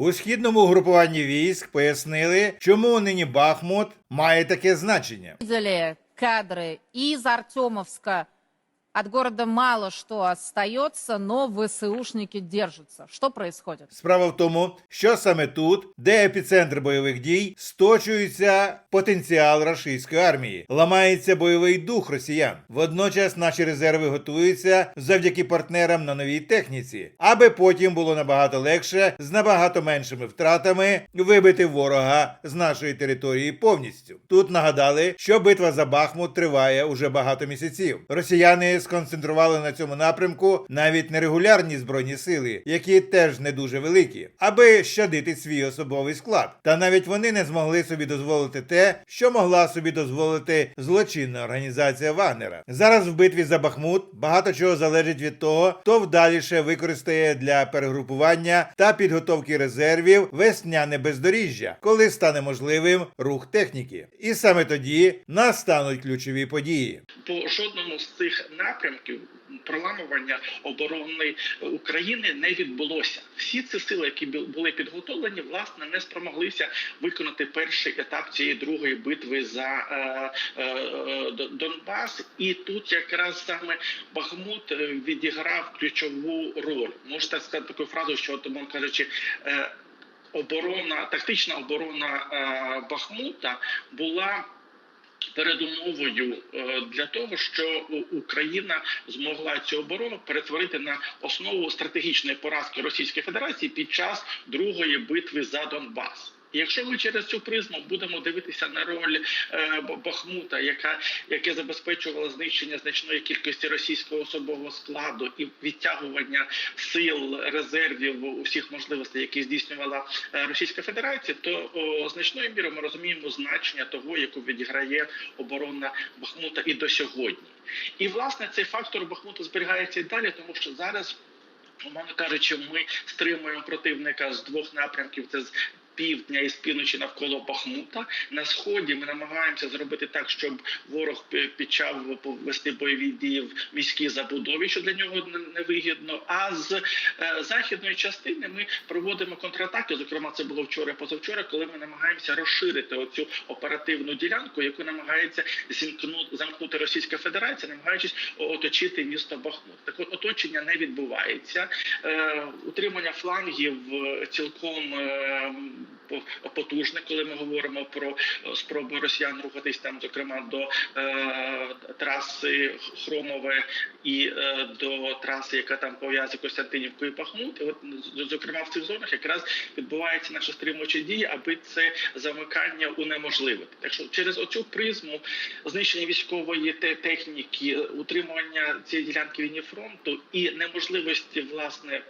У східному групуванні військ пояснили, чому нині Бахмут має таке значення. Кадри із Артемовська. От города мало что остается, но ВСУшники держатся. Что происходит? Справа в тому, що саме тут, де епіцентр бойових дій, сточується потенціал рашистської армії, ламається бойовий дух росіян. Водночас наші резерви готуються завдяки партнерам на новій техніці, аби потім було набагато легше з набагато меншими втратами вибити ворога з нашої території повністю. Тут нагадали, що битва за Бахмут триває уже багато місяців. Росіяни сконцентрували на цьому напрямку навіть нерегулярні збройні сили, які теж не дуже великі, аби щадити свій особовий склад. Та навіть вони не змогли собі дозволити те, що могла собі дозволити злочинна організація Вагнера. Зараз в битві за Бахмут багато чого залежить від того, хто вдаліше використає для перегрупування та підготовки резервів весняне бездоріжжя, коли стане можливим рух техніки. І саме тоді настануть ключові події. по жодному з цих напрямків проламування оборони України не відбулося. Всі ці сили, які бу- були підготовлені, власне не спромоглися виконати перший етап цієї другої битви за е, е, е, Донбас. І тут якраз саме Бахмут е, відіграв ключову роль. Можете сказати таку фразу, що мовно кажучи. Е, Оборона, тактична оборона е, Бахмута була передумовою е, для того, що Україна змогла цю оборону перетворити на основу стратегічної поразки Російської Федерації під час другої битви за Донбас. Якщо ми через цю призму будемо дивитися на роль е, Бахмута, яка яке забезпечувало знищення значної кількості російського особового складу і відтягування сил резервів усіх можливостей, які здійснювала е, Російська Федерація, то о, значною мірою ми розуміємо значення того, яку відіграє оборона Бахмута і до сьогодні. І власне цей фактор Бахмута зберігається і далі, тому що зараз. Умовно кажучи, ми стримуємо противника з двох напрямків. Це з півдня і з півночі навколо Бахмута. На сході ми намагаємося зробити так, щоб ворог почав вести бойові дії в міській забудові, що для нього не- невигідно. А з е, західної частини ми проводимо контратаки. Зокрема, це було вчора, позавчора, коли ми намагаємося розширити оцю оперативну ділянку, яку намагається замкнути Російська Федерація, намагаючись оточити місто Бахмут. Так от оточення не відбувається. Е, утримання флангів е, цілком потужне, коли ми говоримо про е, спроби росіян рухатись там, зокрема до е, траси Хромове і е, до траси, яка там пов'язує Костянтинівку і Бахмут. І от зокрема в цих зонах якраз відбуваються наші стримувачі дії, аби це замикання унеможливити. Так що через оцю призму знищення військової те- техніки, утримування цієї ділянки лінії фронту і неможливості власне.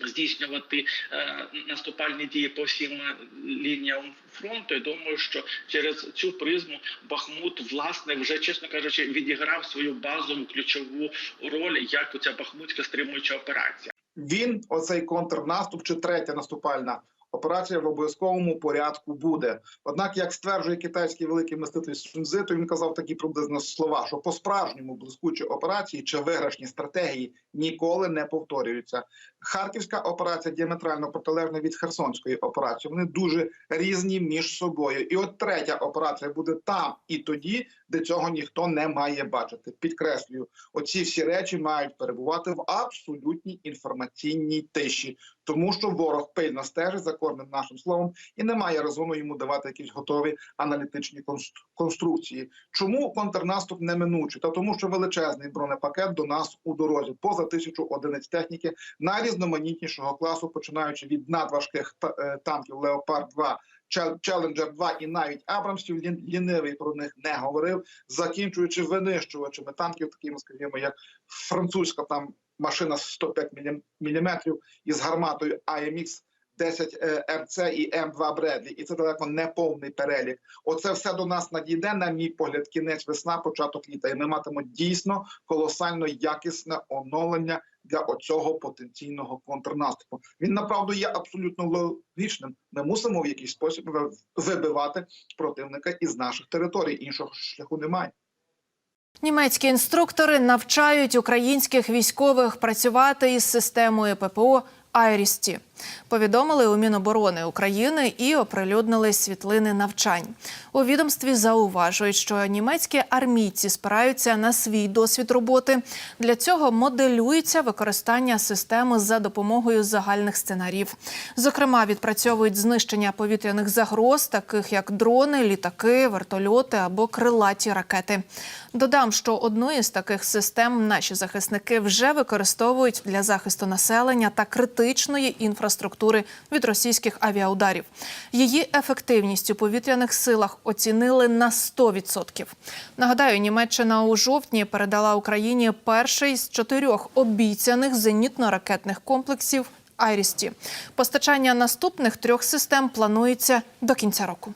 Здійснювати е, наступальні дії по всім е, лініям фронту. Я думаю, що через цю призму Бахмут, власне, вже чесно кажучи, відіграв свою базову ключову роль як ця бахмутська стримуюча операція. він, оцей контрнаступ чи третя наступальна операція в обов'язковому порядку буде. Однак, як стверджує китайський великий миститель Сунзи, то він казав такі приблизно слова, що по справжньому блискучі операції чи виграшні стратегії ніколи не повторюються. Харківська операція діаметрально протилежна від Херсонської операції. Вони дуже різні між собою. І от третя операція буде там і тоді, де цього ніхто не має бачити. Підкреслюю, оці всі речі мають перебувати в абсолютній інформаційній тиші, тому що ворог пильно стежить за кожним нашим словом і немає резону йому давати якісь готові аналітичні конструкції. Чому контрнаступ неминучий? Та тому, що величезний бронепакет до нас у дорозі, поза тисячу одиниць техніки найрізноманітнішого класу, починаючи від надважких е, танків Леопард 2 Челенджер 2 і навіть Абрамсів лінивий про них не говорив, закінчуючи винищувачами танків, такими, скажімо, як французька там машина з 105 мм із гарматою AMX 10 РЦ і М2 Бредлі, і це далеко не повний перелік. Оце все до нас надійде, на мій погляд, кінець весна, початок літа. І ми матимемо дійсно колосально якісне оновлення для оцього потенційного контрнаступу. Він направду є абсолютно логічним. Ми мусимо в якийсь спосіб ви- вибивати противника із наших територій. Іншого шляху немає. Німецькі інструктори навчають українських військових працювати із системою ППО Айрісті. Повідомили у Міноборони України і оприлюднили світлини навчань. У відомстві зауважують, що німецькі армійці спираються на свій досвід роботи. Для цього моделюється використання системи за допомогою загальних сценаріїв. Зокрема, відпрацьовують знищення повітряних загроз, таких як дрони, літаки, вертольоти або крилаті ракети. Додам, що одну із таких систем наші захисники вже використовують для захисту населення та критичної інфраструктури від російських авіаударів. Її ефективність у повітряних силах оцінили на 100%. Нагадаю, Німеччина у жовтні передала Україні перший з чотирьох обіцяних зенітно-ракетних комплексів Айрісті. Постачання наступних трьох систем планується до кінця року.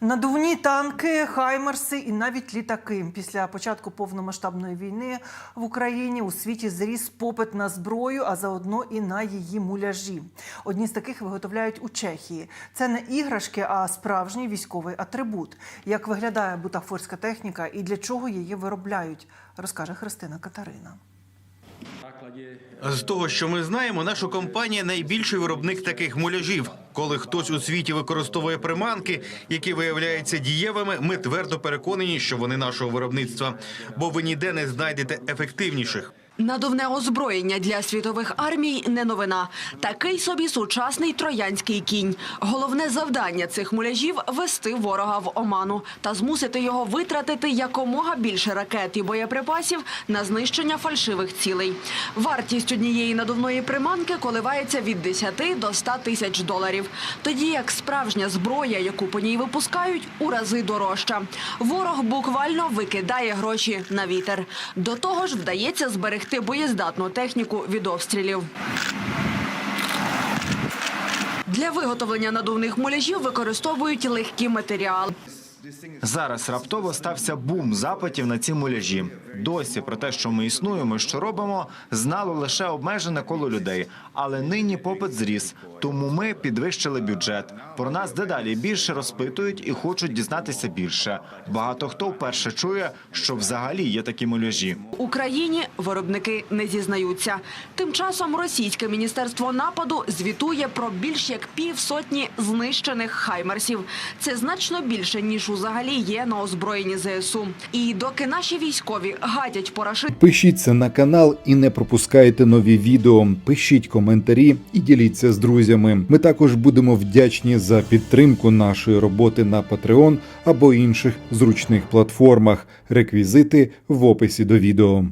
Надувні танки, хаймерси і навіть літаки. Після початку повномасштабної війни в Україні у світі зріс попит на зброю, а заодно і на її муляжі. Одні з таких виготовляють у Чехії. Це не іграшки, а справжній військовий атрибут. Як виглядає бутафорська техніка і для чого її виробляють, розкаже Христина Катерина. З того, що ми знаємо, наша компанія найбільший виробник таких муляжів. Коли хтось у світі використовує приманки, які виявляються дієвими, ми твердо переконані, що вони нашого виробництва, бо ви ніде не знайдете ефективніших. Надувне озброєння для світових армій не новина. Такий собі сучасний троянський кінь. Головне завдання цих муляжів вести ворога в оману та змусити його витратити якомога більше ракет і боєприпасів на знищення фальшивих цілей. Вартість однієї надувної приманки коливається від 10 до 100 тисяч доларів. Тоді як справжня зброя, яку по ній випускають, у рази дорожча. Ворог буквально викидає гроші на вітер. До того ж, вдається зберегти боєздатну техніку від обстрілів. Для виготовлення надувних муляжів використовують легкі матеріали. Зараз раптово стався бум запитів на ці муляжі. Досі про те, що ми існуємо, що робимо, знало лише обмежене коло людей. Але нині попит зріс, тому ми підвищили бюджет. Про нас дедалі більше розпитують і хочуть дізнатися більше. Багато хто вперше чує, що взагалі є такі муляжі. Україні виробники не зізнаються. Тим часом російське міністерство нападу звітує про більш як півсотні знищених хаймерсів. Це значно більше ніж взагалі є на озброєнні ЗСУ. І доки наші військові гадять порашити, Пишіться на канал і не пропускайте нові відео. Пишіть коментарі і діліться з друзями. Ми також будемо вдячні за підтримку нашої роботи на Patreon або інших зручних платформах. Реквізити в описі до відео.